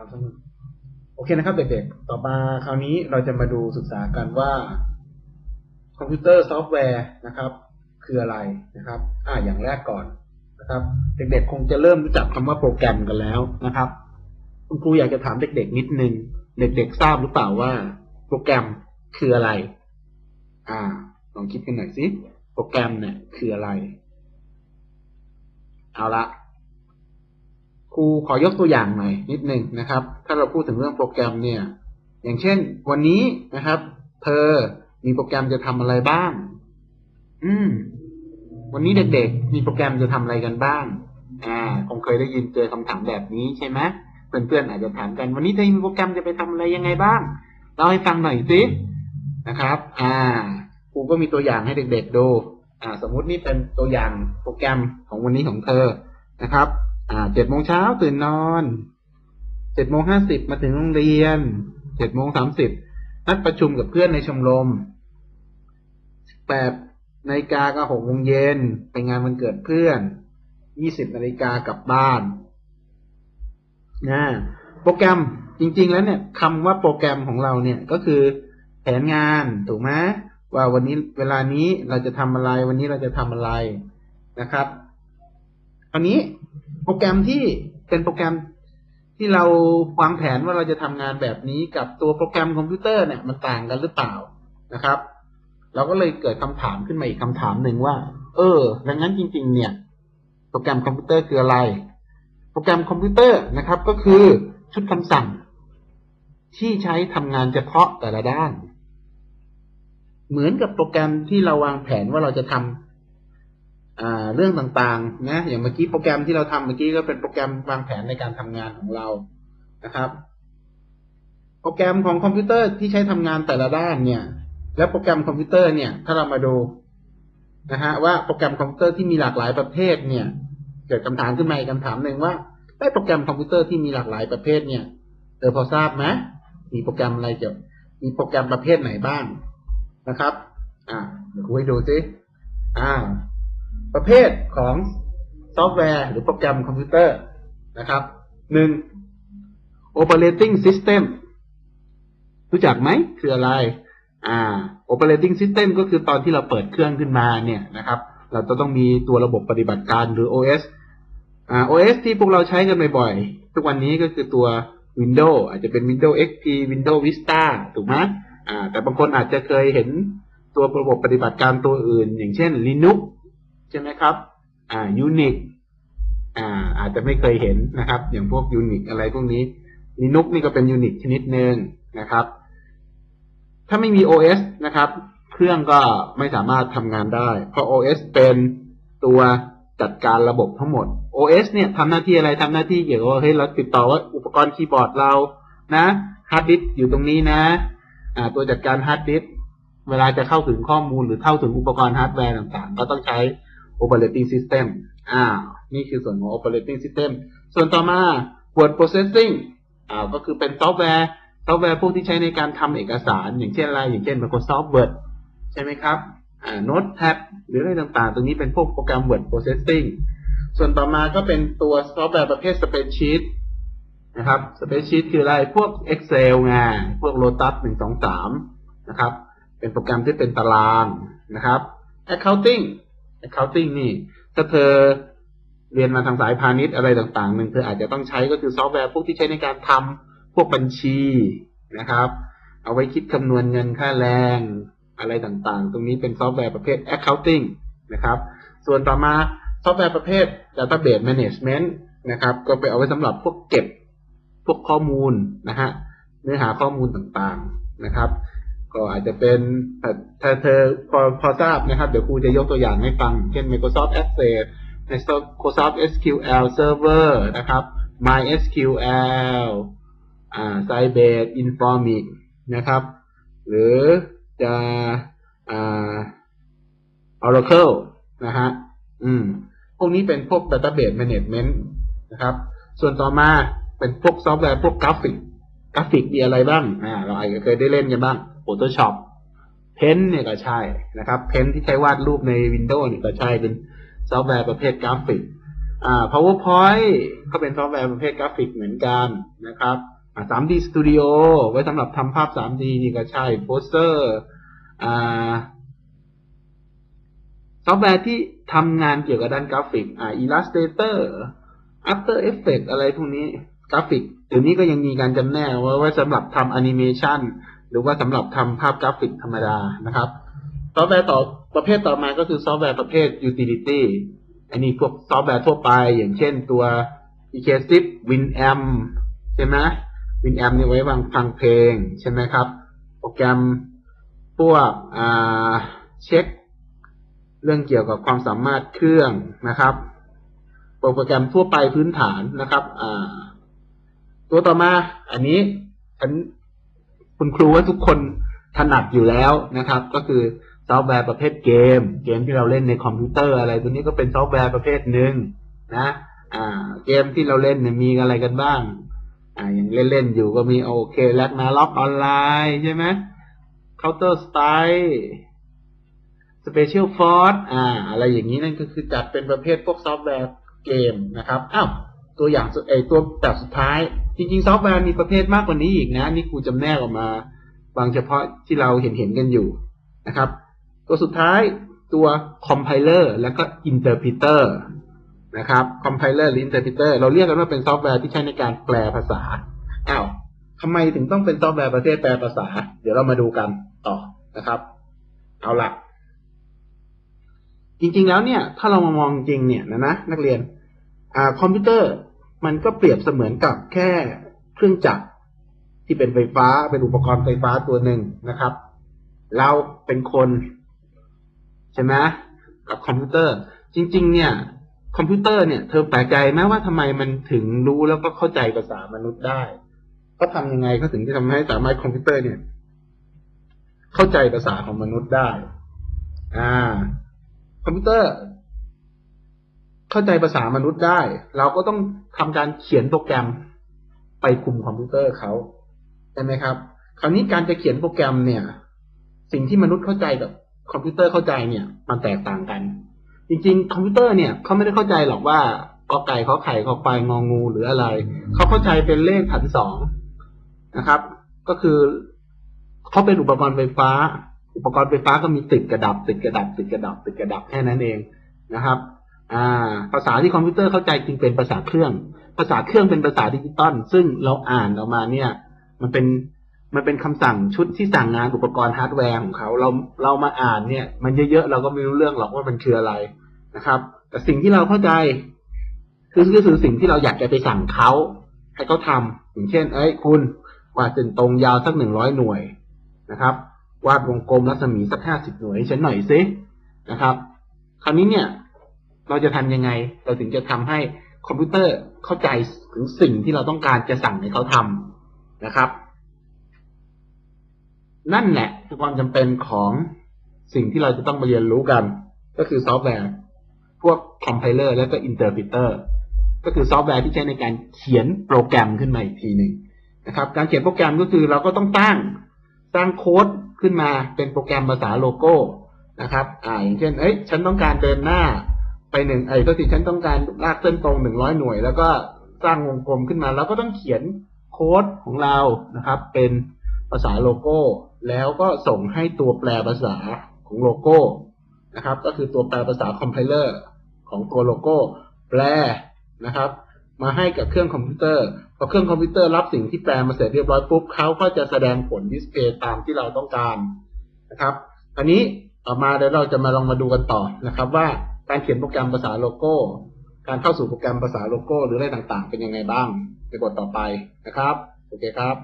ามสมุดโอเคนะครับเด็กๆ ต่อมาคราวนี้เราจะมาดูศึกษากันว่าคอมพิวเตอร์ซอฟต์แวร์นะครับ คืออะไรนะครับ อ่าอย่างแรกก่อนนะครับ เด็กๆ คงจะเริ่มรู้จักคำว่าโปรแกรมกันแล้วนะครับ คุณครูอยากจะถามเด็กๆ นิดนึง เด็กๆ ทราบหรือเปล่าว่าโปรแกรมคืออะไร อ่า ลองคิดกันหน่อยสิ โปรแกรมเนี่ยคืออะไร เอาละ ครูขอยกตัวอย่างหน่อยนิดนึงนะครับ ถ้าเราพูดถึงเรื่องโปรแกรมเนี่ย อย่างเช่น วันนี้นะครับ เธอมีโปรแกรมจะทำอะไรบ้าง อืม วันนี้เด็กๆ มีโปรแกรมจะทำอะไรกันบ้าง อ่า คงเคยได้ยินเจอคำถามแบบนี้ใช่ไหมเพื่อนๆอาจจะถามกัน วันนี้เธอมีโปรแกรมจะไปทำอะไรยังไงบ้างเล่าให้ฟังหน่อยสินะครับ อ่าครูก็มีตัวอย่างให้เด็ก ๆ ดู อ่า สมมุตินี่เป็นตัวอย่างโปรแกรมของวันนี้ของเธอนะครับ อ่าเจ็ดโมงเช้าตื่นนอนเจ็ดโมงห้าสิบมาถึงโรงเรียนเจ็ดโมงสามสิบนัดประชุมกับเพื่อนในชมรมแปดนาฬิกาก็หกโมงเย็นไปงานวันเกิดเพื่อนยี่สิบนาฬิกากลับบ้านนะโปรแกรมจริง ๆ แล้วเนี่ยคำว่าโปรแกรมของเราเนี่ยก็คือแผนงานถูกไหมว่าวันนี้เวลานี้เราจะทำอะไร วันนี้เราจะทำอะไรนะครับอันนี้ รแกรมที่เป็นโปรแกรมที่เราวางแผนว่าเราจะทำงานแบบนี้กับตัวโปรแกรมคอมพิวเตอร์เนี่ยมันต่างกันหรือเปล่านะครับ เราก็เลยเกิดคำถามขึ้นมาอีกคำถามหนึ่งว่า เออดังนั้นจริง ๆ เนี่ย โปรแกรมคอมพิวเตอร์คืออะไร โปรแกรมคอมพิวเตอร์นะครับ ก็คือชุดคำสั่ง ที่ใช้ทำงานเฉพาะแต่ละด้าน เหมือนกับโปรแกรมที่เราวางแผนว่าเราจะทำอ่า เรื่องต่างๆ นะ อย่างเมื่อกี้โปรแกรมที่เราทำเมื่อกี้ก็เป็นโปรแกรมวางแผนในการทำงานของเรานะครับ โปรแกรมของคอมพิวเตอร์ที่ใช้ทำงานแต่ละด้านเนี่ย แล้วโปรแกรมคอมพิวเตอร์เนี่ย ถ้าเรามาดูนะฮะว่าโปรแกรมคอมพิวเตอร์ที่มีหลากหลายประเภทเนี่ย เกิดคำถามขึ้นมาอีกคำถามหนึ่งว่าได้โปรแกรมคอมพิวเตอร์ที่มีหลากหลายประเภทเนี่ยเธอพอทราบไหมมีโปรแกรมอะไรเกี่ยวมีโปรแกรมประเภทไหนบ้างนะครับ อ่าเดี๋ยวคุยดูสิอ่า ประเภทของซอฟต์แวร์หรือโปรแกรมคอมพิวเตอร์นะครับหนึ่ง operating system รู้จักไหมคืออะไร อ่า operating system ก็คือตอนที่เราเปิดเครื่องขึ้นมาเนี่ยนะครับ เราจะต้องมีตัวระบบปฏิบัติการหรือ OS อ่า OS ที่พวกเราใช้กันบ่อยๆ ทุกวันนี้ก็คือตัว Windows อาจจะเป็น Windows XP Windows Vista ถูกไหมอ่า แต่บางคนอาจจะเคยเห็นตัวระบบปฏิบัติการตัวอื่น อย่างเช่น Linux ใช่ไหมครับ อ่า Unix อ่า อาจจะไม่เคยเห็นนะครับ อย่างพวก Unix อะไรพวกนี้ Linux นี่ก็เป็น Unix ชนิดหนึ่งนะครับ ถ้าไม่มี OS นะครับ เครื่องก็ไม่สามารถทำงานได้ เพราะ OS เป็นตัวจัดการระบบทั้งหมด OS เนี่ยทำหน้าที่อะไรทำหน้าที่เกี่ยวกับว่าเฮ้ยเราติดต่อว่าอุปกรณ์คีย์บอร์ดเรานะฮาร์ดดิสอยู่ตรงนี้นะอ่าตัวจัดการฮาร์ดดิสเวลาจะเข้าถึงข้อมูลหรือเข้าถึงอุปกรณ์ฮาร์ดแวร์ต่างๆ ก็ต้องใช้ operating system อ่า นี่คือส่วนของ operating system ส่วนต่อมา word processing อ่า ก็คือเป็นซอฟต์แวร์ ซอฟต์แวร์พวกที่ใช้ในการทำเอกสาร อย่างเช่นอะไร อย่างเช่น Microsoft Word ใช่ไหมครับ อ่า Notepad หรืออะไรต่างๆ ตรงนี้เป็นพวกโปรแกรม Word processing ส่วนต่อมาก็เป็นตัวซอฟต์แวร์ประเภท Spreadsheet นะครับ Spreadsheet คืออะไร พวก Excel ไง พวก Lotus หนึ่งสองสามนะครับ เป็นโปรแกรมที่เป็นตารางนะครับ Accounting Accounting นี่ ถ้าเธอเรียนมาทางสายพาณิชย์อะไรต่างๆหนึ่งเธออาจจะต้องใช้ก็คือซอฟต์แวร์พวกที่ใช้ในการทำพวกบัญชีนะครับ เอาไว้คิดคำนวณเงินค่าแรงอะไรต่างๆ ตรงนี้เป็นซอฟต์แวร์ประเภท accounting นะครับ ส่วนต่อมาซอฟต์แวร์ประเภท database management นะครับ ก็ไปเอาไว้สำหรับพวกเก็บพวกข้อมูลนะฮะเนื้อหาข้อมูลต่างๆนะครับ ก็อาจจะเป็นถ้าเธอพอพอทราบนะครับ เดี๋ยวครูจะยกตัวอย่างให้ฟัง เช่น Microsoft Access Microsoft SQL Server นะครับ MySQL อ่า Sybase Informix นะครับ หรือจะอ่า Oracle นะฮะ อืม พวกนี้เป็นพวก Database Management นะครับ ส่วนต่อมาเป็นพวกซอฟต์แวร์พวกกราฟิก กราฟิกมีอะไรบ้าง อ่า เราอาจจะเคยได้เล่นกันบ้าง Photoshop เพนเนี่ยก็ใช่นะครับเพนที่ใช้วาดรูปใน Windows เนี่ยก็ใช่เป็นซอฟต์แวร์ประเภทกราฟิกอ่า PowerPoint ก็เป็นซอฟต์แวร์ประเภทกราฟิกเหมือนกันนะครับอ่า 3D Studio ไว้สำหรับทำภาพ 3D นี่ก็ใช่ Poster อ่าซอฟต์แวร์ที่ทำงานเกี่ยวกับด้านกราฟิกอ่า Illustrator After Effects อะไรพวกนี้กราฟิกเดี๋ยวนี้ก็ยังมีการจำแนกว่าไว้สำหรับทำแอนิเมชัน หรือว่าสำหรับทำภาพกราฟิกธรรมดานะครับ ซอฟต์แวร์ต่อประเภทต่อมาก็คือซอฟต์แวร์ประเภท utility อันนี้พวกซอฟต์แวร์ทั่วไป อย่างเช่นตัว EK10 Winamp ใช่ไหม Winamp เนี่ยไว้วางฟังเพลง ใช่ไหมครับ โปรแกรมพวกเช็ค เรื่องเกี่ยวกับความสามารถเครื่องนะครับ โปรแกรมทั่วไปพื้นฐานนะครับตัวต่อมาอันนี้ฉัน คุณครูว่าทุกคนถนัดอยู่แล้วนะครับ ก็คือซอฟต์แวร์ประเภทเกม เกมที่เราเล่นในคอมพิวเตอร์อะไร ตัวนี้ก็เป็นซอฟต์แวร์ประเภทหนึ่งนะอ่าเกมที่เราเล่นเนี่ยมีอะไรกันบ้างอ่าอย่างเล่นๆอยู่ก็มีโอเคแลกนาล็อกออนไลน์ใช่ไหม Counter Strike Special Force อ่า อะไรอย่างนี้นั่นก็คือจัดเป็นประเภทพวกซอฟต์แวร์เกมนะครับ อ้าว ตัวอย่างไอตัวแบบสุดท้าย จริงๆ ซอฟต์แวร์มีประเภทมากกว่านี้อีกนะ นี่ครูจำแนกออกมา บางเฉพาะที่เราเห็นเห็นๆกันอยู่นะครับ ตัวสุดท้ายตัว compiler แล้วก็ interpreter นะครับ compiler หรือ interpreter เราเรียกกันว่าเป็นซอฟต์แวร์ที่ใช้ในการแปลภาษาอ้าวทำไมถึงต้องเป็นซอฟต์แวร์ประเภทแปลภาษา เดี๋ยวเรามาดูกันต่อนะครับ เอาละจริงๆแล้วเนี่ย ถ้าเรามามองจริงเนี่ยนะนะนักเรียนอ่าคอมพิวเตอร์ มันก็เปรียบเสมือนกับแค่เครื่องจักรที่เป็นไฟฟ้าเป็นอุปกรณ์ไฟฟ้าตัวหนึ่งนะครับ เราเป็นคนใช่ไหมกับคอมพิวเตอร์ จริง ๆ เนี่ยคอมพิวเตอร์เนี่ยเธอแปลกใจไหมว่าทำไมมันถึงรู้แล้วก็เข้าใจภาษามนุษย์ได้เขาทำยังไงเขาถึงจะทำให้สามารถคอมพิวเตอร์เนี่ย เข้าใจภาษาของมนุษย์ได้ อ่า คอมพิวเตอร์ เข้าใจภาษามนุษย์ได้ เราก็ต้องทำการเขียนโปรแกรมไปคุมคอมพิวเตอร์เขาใช่ไหมครับ คราวนี้การจะเขียนโปรแกรมเนี่ย สิ่งที่มนุษย์เข้าใจกับคอมพิวเตอร์เข้าใจเนี่ย มันแตกต่างกัน จริง ๆ คอมพิวเตอร์เนี่ยเขาไม่ได้เข้าใจหรอกว่ากอไก่ขอไข่ขอควายงองูหรืออะไร เขาเข้าใจเป็นเลขฐานสองนะครับ ก็คือเขาเป็นอุปกรณ์ไฟฟ้า อุปกรณ์ไฟฟ้าก็มีติดกระดับ ติดกระดับ ติดกระดับ ติดกระดับแค่นั้นเองนะครับ อ่า ภาษาที่คอมพิวเตอร์เข้าใจจึงเป็นภาษาเครื่อง ภาษาเครื่องเป็นภาษาดิจิตอลซึ่งเราอ่านออกมาเนี่ย มันเป็นมันเป็นคำสั่งชุดที่สั่งงานอุปกรณ์ฮาร์ดแวร์ของเขาเราเรามาอ่านเนี่ย มันเยอะๆเราก็ไม่รู้เรื่องหรอกว่ามันคืออะไรนะครับ แต่สิ่งที่เราเข้าใจ คือก็คือสิ่งที่เราอยากจะไปสั่งเขาให้เขาทำอย่างเช่น เอ้ยคุณวาดเส้นตรงยาวสักหนึ่งร้อยหน่วยนะครับ วาดวงกลมรัศมีสักห้าสิบหน่วยให้ฉันหน่อยสินะครับ คราวนี้เนี่ย เราจะทำยังไง เราถึงจะทำให้คอมพิวเตอร์เข้าใจถึงสิ่งที่เราต้องการจะสั่งให้เขาทำนะครับ นั่นแหละคือความจำเป็นของสิ่งที่เราจะต้องมาเรียนรู้กัน ก็คือซอฟต์แวร์ พวกคอมไพเลอร์และก็อินเตอร์พิเตอร์ก็คือซอฟต์แวร์ที่ใช้ในการเขียนโปรแกรมขึ้นมาอีกทีหนึ่งนะครับ การเขียนโปรแกรมก็คือเราก็ต้องตั้งสร้างโค้ดขึ้นมาเป็นโปรแกรมภาษาโลโก้นะครับ อ่าอย่างเช่น เอ้ย ฉันต้องการเดินหน้า ไปหนึ่งไอ้ก็สิฉันต้องการลากเส้นตรงหนึ่งร้อยหน่วย แล้วก็สร้างวงกลมขึ้นมา แล้วก็ต้องเขียนโค้ดของเรานะครับ เป็นภาษาโลโก้ แล้วก็ส่งให้ตัวแปลภาษาของโลโก้นะครับ ก็คือตัวแปลภาษาคอมไพเลอร์ของตัวโลโก้ แปลนะครับ มาให้กับเครื่องคอมพิวเตอร์พอเครื่องคอมพิวเตอร์รับสิ่งที่แปลมาเสร็จเรียบร้อยปุ๊บเขาก็จะแสดงผลดิสเพย์ตามที่เราต้องการนะครับ อันนี้ต่อมาเดี๋ยวเราจะมาลองมาดูกันต่อนะครับว่า การเขียนโปรแกรมภาษาโลโก้ การเข้าสู่โปรแกรมภาษาโลโก้ หรืออะไรต่างๆ เป็นยังไงบ้างในบทต่อไปนะครับ โอเคครับ